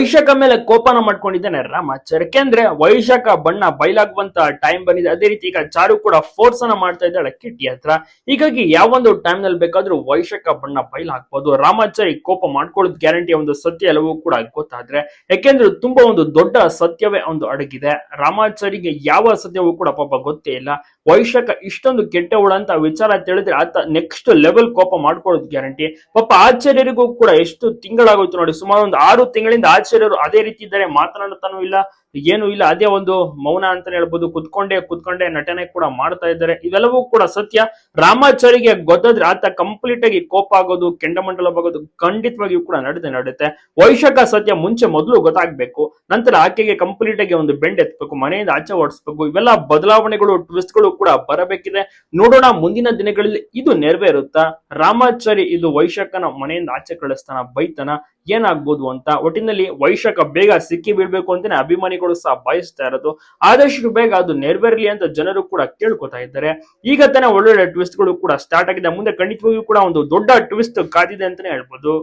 ವೈಶಾಖ ಮೇಲೆ ಕೋಪನ ಮಾಡ್ಕೊಂಡಿದ್ದಾನೆ ರಾಮಾಚಾರ್ಯ ಅಂದ್ರೆ ವೈಶಾಖ ಬಣ್ಣ ಬಯಲಾಗುವಂತ ಟೈಮ್ ಬಂದಿದೆ. ಅದೇ ರೀತಿ ಈಗ ಚಾರು ಕೂಡ ಫೋರ್ಸ್ ಅನ್ನ ಮಾಡ್ತಾ ಇದ್ದಾಳೆ. ಕಿಟ್ಟಿ ಹತ್ರ ಹೀಗಾಗಿ ಯಾವೊಂದು ಟೈಮ್ನಲ್ಲಿ ಬೇಕಾದ್ರೂ ವೈಶಾಖ ಬಣ್ಣ ಬಯಲ್ ಹಾಕ್ಬೋದು. ರಾಮಾಚಾರಿ ಕೋಪ ಮಾಡ್ಕೊಳ್ಳೋದ್ ಗ್ಯಾರಂಟಿ ಒಂದು ಸತ್ಯ ಎಲ್ಲವೂ ಕೂಡ ಗೊತ್ತಾದ್ರೆ. ಯಾಕೆಂದ್ರೆ ತುಂಬಾ ಒಂದು ದೊಡ್ಡ ಸತ್ಯವೇ ಒಂದು ಅಡಗಿದೆ. ರಾಮಾಚಾರಿಗೆ ಯಾವ ಸತ್ಯವೂ ಕೂಡ ಪಾಪ ಗೊತ್ತೇ ಇಲ್ಲ. ವೈಶಾಖ ಇಷ್ಟೊಂದು ಕೆಟ್ಟವಳು ಅಂತ ವಿಚಾರ ತಿಳಿದ್ರೆ ಆತ ನೆಕ್ಸ್ಟ್ ಲೆವೆಲ್ ಕೋಪ ಮಾಡ್ಕೊಳ್ಳೋದು ಗ್ಯಾರಂಟಿ ಪಾಪ ಆಚಾರ್ಯರಿಗೂ ಕೂಡ ಎಷ್ಟು ತಿಂಗಳಾಗೋಯ್ತು ನೋಡಿ. ಸುಮಾರು ಒಂದು ಆರು ತಿಂಗಳಿಂದ ಆಚಾರ್ಯರು ಅದೇ ರೀತಿ ಇದ್ದಾರೆ ಮಾತನಾಡುತ್ತಾನೂ ಇಲ್ಲ ಏನು ಇಲ್ಲ, ಅದೇ ಒಂದು ಮೌನ ಅಂತಾನೆ ಹೇಳ್ಬೋದು. ಕುತ್ಕೊಂಡೆ ಕುತ್ಕೊಂಡೆ ನಟನೆ ಕೂಡ ಮಾಡ್ತಾ ಇದ್ದಾರೆ. ಇವೆಲ್ಲವೂ ಕೂಡ ಸತ್ಯ. ರಾಮಾಚಾರಿಗೆ ಗೊತ್ತಾದ್ರೆ ಆತ ಕಂಪ್ಲೀಟ್ ಆಗಿ ಕೋಪ ಆಗೋದು ಕೆಂಡಮಂಡಲವಾಗೋದು ಖಂಡಿತವಾಗಿಯೂ ಕೂಡ ನಡೆದೇ ನಡೆಯುತ್ತೆ. ವೈಶಾಖ ಸತ್ಯ ಮುಂಚೆ ಮೊದಲು ಗೊತ್ತಾಗ್ಬೇಕು. ನಂತರ ಆಕೆಗೆ ಕಂಪ್ಲೀಟ್ ಆಗಿ ಒಂದು ಬೆಂಡ್ ಎತ್ತಬೇಕು ಮನೆಯಿಂದ ಆಚೆ ಓಡಿಸ್ಬೇಕು. ಇವೆಲ್ಲ ಬದಲಾವಣೆಗಳು ಟ್ವಿಸ್ಟ್ಗಳು ಕೂಡ ಬರಬೇಕಿದೆ. ನೋಡೋಣ ಮುಂದಿನ ದಿನಗಳಲ್ಲಿ ಇದು ನೆರವೇರುತ್ತಾ? ರಾಮಾಚಾರಿ ಇದು ವೈಶಾಖನ ಮನೆಯಿಂದ ಆಚೆ ಕಳಿಸ್ತಾನ, ಬೈತಾನ, ಏನಾಗ್ಬೋದು ಅಂತ. ಒಟ್ಟಿನಲ್ಲಿ ವೈಶಾಖ ಬೇಗ ಸಿಕ್ಕಿ ಬೀಳ್ಬೇಕು ಅಂತಾನೆ ಅಭಿಮಾನಿಗಳು ಸಹ ಬಯಸ್ತಾ ಇರೋದು, ಆದಷ್ಟು ಬೇಗ ಅದು ನೆರವೇರಲಿ ಅಂತ ಜನರು ಕೂಡ ಕೇಳ್ಕೊತಾ ಇದ್ದಾರೆ. ಈಗ ತಾನೇ ಒಳ್ಳೊಳ್ಳೆ ಟ್ವಿಸ್ಟ್ಗಳು ಕೂಡ ಸ್ಟಾರ್ಟ್ ಆಗಿದೆ ಮುಂದೆ ಖಂಡಿತವಾಗಿಯೂ ಕೂಡ ಒಂದು ದೊಡ್ಡ ಟ್ವಿಸ್ಟ್ ಕಾದಿದೆ ಅಂತಾನೆ ಹೇಳ್ಬೋದು.